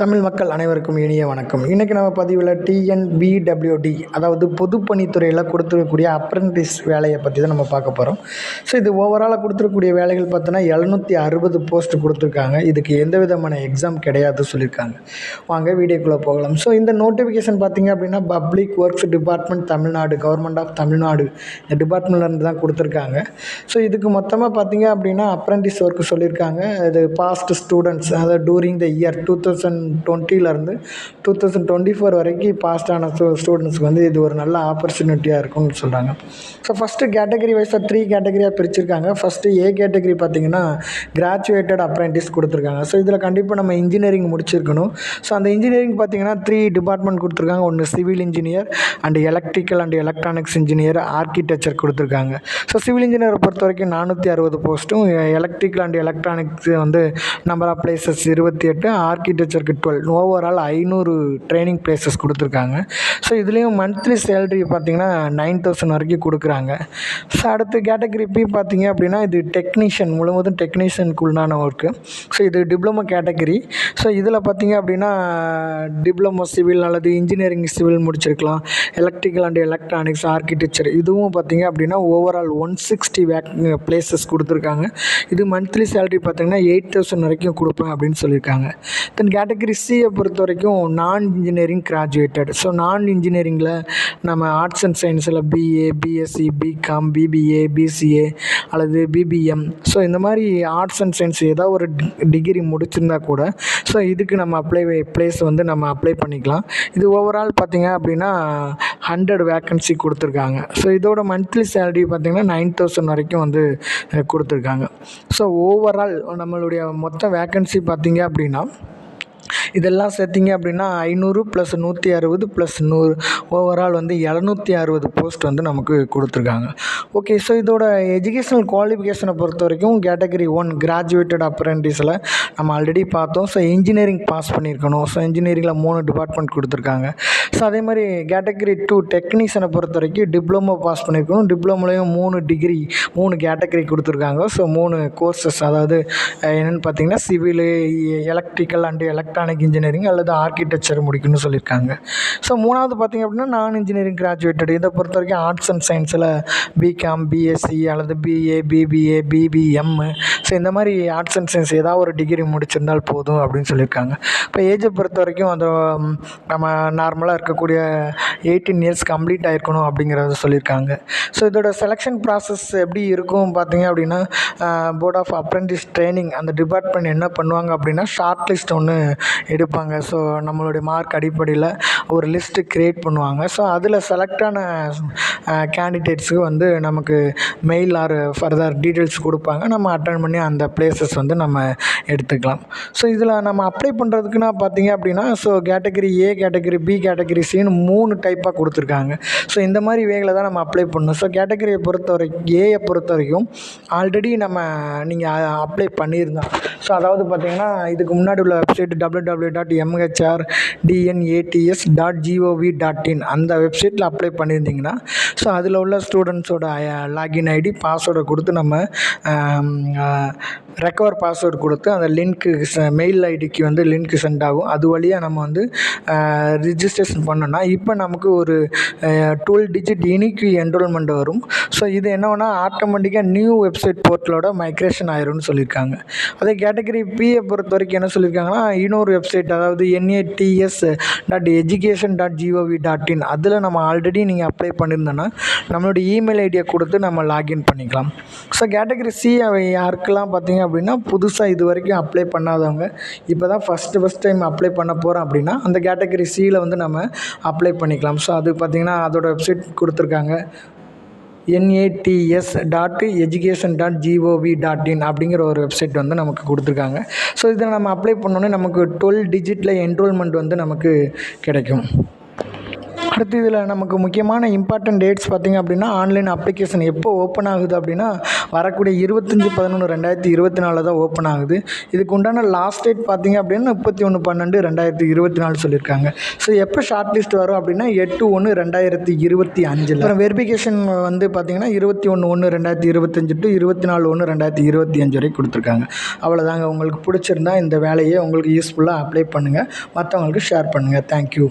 தமிழ் மக்கள் அனைவருக்கும் இனிய வணக்கம். இன்றைக்கி நம்ம பதிவில் டிஎன்பிடபிள்யூடி அதாவது பொதுப்பணித்துறையில் கொடுத்துருக்கக்கூடிய அப்ரெண்டிஸ் வேலையை பற்றி தான் நம்ம பார்க்க போகிறோம் ஸோ இது ஓவராலாக கொடுத்துருக்கக்கூடிய வேலைகள் பார்த்தோன்னா எழுநூற்றி அறுபது போஸ்ட் கொடுத்துருக்காங்க. இதுக்கு எந்த விதமான எக்ஸாம் கிடையாது சொல்லியிருக்காங்க. வாங்க வீடியோக்குள்ளே போகலாம். ஸோ இந்த நோட்டிஃபிகேஷன் பார்த்தீங்க அப்படின்னா public works department Tamil Nadu government of Tamil Nadu இந்த டிபார்ட்மெண்ட்லேருந்து தான் கொடுத்துருக்காங்க. ஸோ இதுக்கு மொத்தமாக பார்த்தீங்க அப்படின்னா அப்ரெண்டிஸ் ஒர்க் சொல்லியிருக்காங்க. இது பாஸ்ட் ஸ்டூடெண்ட்ஸ் அதாவது during the year two thousand டுவெண்ட்டிலேருந்து two thousand twenty four வரைக்கும் பாஸ்டான ஆன ஸ்டூ ஸ்டூடெண்ட்ஸ்க்கு வந்து இது ஒரு நல்ல ஆப்பர்ச்சுனிட்டியாக இருக்கும்னு சொல்கிறாங்க ஸோ ஃபஸ்ட்டு கேட்டகரி வைஸாக த்ரீ கேட்டகரியாக பிரிச்சிருக்காங்க. ஃபஸ்ட்டு ஏ கேட்டகரி பார்த்தீங்கன்னா கிராஜுவேட்டட் அப்ரெண்டிஸ் கொடுத்துருக்காங்க. ஸோ இதில் கண்டிப்பாக நம்ம இன்ஜினியரிங் முடிச்சிருக்கணும். ஸோ அந்த இன்ஜினியரிங் பார்த்தீங்கன்னா த்ரீ டிபார்ட்மெண்ட் கொடுத்துருக்காங்க. ஒன்று civil engineer and electrical and electronics engineer architecture கொடுத்துருக்காங்க. ஸோ சிவில் இன்ஜினியரை பொறுத்த வரைக்கும் நானூற்றி அறுபது போஸ்ட்டும் எலக்ட்ரிக்கல் அண்ட் எலக்ட்ரானிக்ஸ் வந்து நம்பர் ஆஃப் பிளேசஸ் இருபத்தி எட்டு ஆர்கிடெக்சருக்கு டுவெல் ஓவரால் ஐநூறு ட்ரைனிங் பிளேசஸ் கொடுத்துருக்காங்க. ஸோ இதுலேயும் மந்த்லி சேலரி பார்த்தீங்கன்னா நைன் தௌசண்ட் வரைக்கும் கொடுக்குறாங்க. ஸோ அடுத்து கேட்டகரி பி பார்த்தீங்க அப்படின்னா இது டெக்னீஷியன் முழுவதும் டெக்னீஷியனுக்குள்ளான ஒர்க்கு ஸோ இது டிப்ளமோ கேட்டகரி ஸோ இதில் பார்த்தீங்க அப்படின்னா டிப்ளமோ சிவில் அல்லது இன்ஜினியரிங் சிவில் முடிச்சிருக்கலாம். எலக்ட்ரிக்கல் அண்ட் எலக்ட்ரானிக்ஸ் ஆர்கிடெக்சர் இதுவும் பார்த்தீங்க அப்படின்னா ஓவரால் ஒன் சிக்ஸ்டி வேக் பிளேசஸ் கொடுத்துருக்காங்க. இது மந்த்லி சேலரி பார்த்தீங்கன்னா எயிட் தௌசண்ட் வரைக்கும் கொடுப்பேன் அப்படின்னு சொல்லியிருக்காங்க. தென் கேட்டகரி சியை பொறுத்த வரைக்கும் நான் இன்ஜினியரிங் கிராஜுவேட்டட் ஸோ நான் இன்ஜினியரிங்கில் நம்ம ஆர்ட்ஸ் அண்ட் சயின்ஸில் BA BSc BCom BBA BCA அல்லது பிபிஎம் ஸோ இந்த மாதிரி ஆர்ட்ஸ் அண்ட் சயின்ஸ் ஏதாவது ஒரு டிகிரி முடிச்சிருந்தா கூட ஸோ இதுக்கு நம்ம அப்ளை ப்ளேஸ் வந்து நம்ம அப்ளை பண்ணிக்கலாம். இது ஓவரால் பார்த்தீங்க அப்படின்னா ஹண்ட்ரட் வேக்கன்சி கொடுத்துருக்காங்க. ஸோ இதோட மந்த்லி சேலரி பார்த்தீங்கன்னா நைன் தௌசண்ட் வரைக்கும் வந்து கொடுத்துருக்காங்க. ஸோ ஓவரால் நம்மளுடைய மொத்த வேக்கன்சி பார்த்தீங்க அப்படின்னா இதெல்லாம் சேர்த்திங்க அப்படின்னா ஐநூறு ப்ளஸ் நூற்றி அறுபது ப்ளஸ் நூறு. ஓவரால் வந்து எழுநூற்றி அறுபது போஸ்ட் வந்து நமக்கு கொடுத்துருக்காங்க. ஓகே ஸோ இதோட எஜுகேஷனல் குவாலிஃபிகேஷனை பொறுத்த வரைக்கும் கேட்டகரி ஒன் கிராஜுவேட்டட் அப்ரெண்டிஸில் நம்ம ஆல்ரெடி பார்த்தோம். ஸோ இன்ஜினியரிங் பாஸ் பண்ணியிருக்கணும். ஸோ இன்ஜினியரிங்கில் மூணு டிபார்ட்மெண்ட் கொடுத்துருக்காங்க. ஸோ அதே மாதிரி கேட்டகரி டூ டெக்னீஷியனை பொறுத்த வரைக்கும் டிப்ளமோ பாஸ் பண்ணியிருக்கணும். டிப்ளமோலையும் மூணு டிகிரி மூணு கேட்டகரி கொடுத்துருக்காங்க. ஸோ மூணு கோர்சஸ் அதாவது என்னென்னு பார்த்தீங்கன்னா civil electrical and electronic engineering அல்லது ஆர்கிடெக்சர் முடிக்கணும்னு சொல்லியிருக்காங்க. ஸோ மூணாவது பார்த்தீங்க அப்படின்னா நான் இன்ஜினியரிங் கிராஜுவேட்டட் இதை பொறுத்த வரைக்கும் ஆர்ட்ஸ் அண்ட் சயின்ஸில் பிகாம் பிஎஸ்சி அல்லது பிஏ பிபிஏ பிபிஎம் ஸோ இந்த மாதிரி ஆர்ட்ஸ் அண்ட் சயின்ஸ் ஏதாவது ஒரு டிகிரி முடிச்சிருந்தால் போதும் அப்படின்னு சொல்லியிருக்காங்க. இப்போ ஏஜை பொறுத்த வரைக்கும் அந்த நம்ம நார்மலாக இருக்கக்கூடிய எயிட்டீன் இயர்ஸ் கம்ப்ளீட் ஆகிருக்கணும் அப்படிங்கிறத சொல்லியிருக்காங்க. ஸோ இதோட செலெக்ஷன் ப்ராசஸ் எப்படி இருக்கும் பார்த்தீங்க அப்படின்னா போர்ட் ஆஃப் அப்ரெண்டிஸ் ட்ரைனிங் அந்த டிபார்ட்மெண்ட் என்ன பண்ணுவாங்க அப்படின்னா ஷார்ட் லிஸ்ட் ஒன்று எடுப்பாங்க. ஸோ நம்மளுடைய மார்க் அடிப்படையில் ஒரு லிஸ்ட்டு க்ரியேட் பண்ணுவாங்க. ஸோ அதில் செலக்டான கேண்டிடேட்ஸுக்கு வந்து நமக்கு மெயில் ஆர் ஃபர்தர் டீட்டெயில்ஸ் கொடுப்பாங்க. நம்ம அட்டன் பண்ணி அந்த பிளேசஸ் வந்து நம்ம எடுத்துக்கலாம். ஸோ இதில் நம்ம அப்ளை பண்ணுறதுக்குன்னா பார்த்தீங்க அப்படின்னா so category A category B category சின்னு மூணு டைப்பாக கொடுத்துருக்காங்க. ஸோ இந்த மாதிரி வேகளை தான் நம்ம அப்ளை பண்ணணும். ஸோ கேட்டகரியை பொறுத்த வரைக்கும் ஏயை பொறுத்த வரைக்கும் ஆல்ரெடி நம்ம நீங்கள் அப்ளை பண்ணியிருந்தோம் ஸோ அதாவது பார்த்தீங்கன்னா இதுக்கு முன்னாடி உள்ள website W W dot MHR DNATS dot GOV dot in அந்த வெப்சைட்டில் அப்ளை பண்ணியிருந்தீங்கன்னா ஸோ அதில் உள்ள ஸ்டூடெண்ட்ஸோட லாகின் ஐடி பாஸ்வேர்டை கொடுத்து நம்ம ரெக்கவர் பாஸ்வேர்டு கொடுத்து அந்த லிங்க்கு மெயில் ஐடிக்கு வந்து லிங்க் சென்ட் ஆகும். அது வழியாக நம்ம வந்து ரிஜிஸ்ட்ரேஷன் பண்ணோன்னா இப்போ நமக்கு ஒரு டுவெல் டிஜிட் இனிக்கு என்ரோல்மெண்ட் வரும். ஸோ இது என்னன்னா ஆட்டோமேட்டிக்காக நியூ வெப்சைட் போர்ட்டலோட மைக்ரேஷன் ஆயிரும்னு சொல்லியிருக்காங்க அதே கேட்டகரி பிஏ பொறுத்த வரைக்கும் என்ன சொல்லியிருக்காங்கன்னா இன்னொரு வெப்சைட் அதாவது NATS dot education dot GOV dot in அதில் நம்ம ஆல்ரெடி நீங்கள் அப்ளை பண்ணியிருந்தோன்னா நம்மளோட இமெயில் ஐடியை கொடுத்து நம்ம லாகின் பண்ணிக்கலாம். ஸோ கேட்டகரி சி யாருக்கெல்லாம் பார்த்தீங்க அப்படின்னா புதுசாக இது வரைக்கும் அப்ளை பண்ணாதவங்க இப்போ தான் ஃபஸ்ட்டு ஃபஸ்ட் டைம் அப்ளை பண்ண போகிறோம் அப்படின்னா அந்த கேட்டகரி சியில் வந்து நம்ம அப்ளை பண்ணிக்கலாம். ஸோ அது பார்த்திங்கன்னா அதோட வெப்சைட் கொடுத்துருக்காங்க. NATS dot education dot GOV dot in அப்படிங்கிற ஒரு வெப்சைட் வந்து நமக்கு கொடுத்துருக்காங்க. ஸோ இதில் நம்ம அப்ளை பண்ணோன்னே நமக்கு டுவெல் டிஜிட்டில் என்ரோல்மெண்ட் வந்து நமக்கு கிடைக்கும். அடுத்து இதில் நமக்கு முக்கியமான இம்பார்ட்டன்ட் டேட்ஸ் பார்த்திங்க அப்படின்னா ஆன்லைன் அப்ளிகேஷன் எப்போ ஓப்பன் ஆகுது அப்படின்னா வரக்கூடிய இருபத்தஞ்சி பதினொன்று ரெண்டாயிரத்தி இருபத்தி நாலில் தான் ஓப்பன் ஆகுது. இதுக்கு உண்டான லாஸ்ட் டேட் பார்த்திங்க அப்படின்னா முப்பத்தி ஒன்று பன்னெண்டு ரெண்டாயிரத்தி இருபத்தி நாலு சொல்லியிருக்காங்க. ஸோ எப்போ ஷார்ட் லிஸ்ட் வரும் அப்படின்னா எட்டு ஒன்று ரெண்டாயிரத்தி இருபத்தி அஞ்சில். அப்புறம் வெரிஃபிகேஷன் வந்து பார்த்திங்கன்னா இருபத்தி ஒன்று ஒன்று ரெண்டாயிரத்தி இருபத்தஞ்சு டு இருபத்தி நாலு ஒன்று ரெண்டாயிரத்தி இருபத்தி அஞ்சு வரைக்கும் கொடுத்துருக்காங்க. அவ்வளோதாங்க உங்களுக்கு பிடிச்சிருந்தா இந்த வேலையை உங்களுக்கு யூஸ்ஃபுல்லாக அப்ளை பண்ணுங்கள் மற்றவங்களுக்கு ஷேர் பண்ணுங்கள் தேங்க்யூ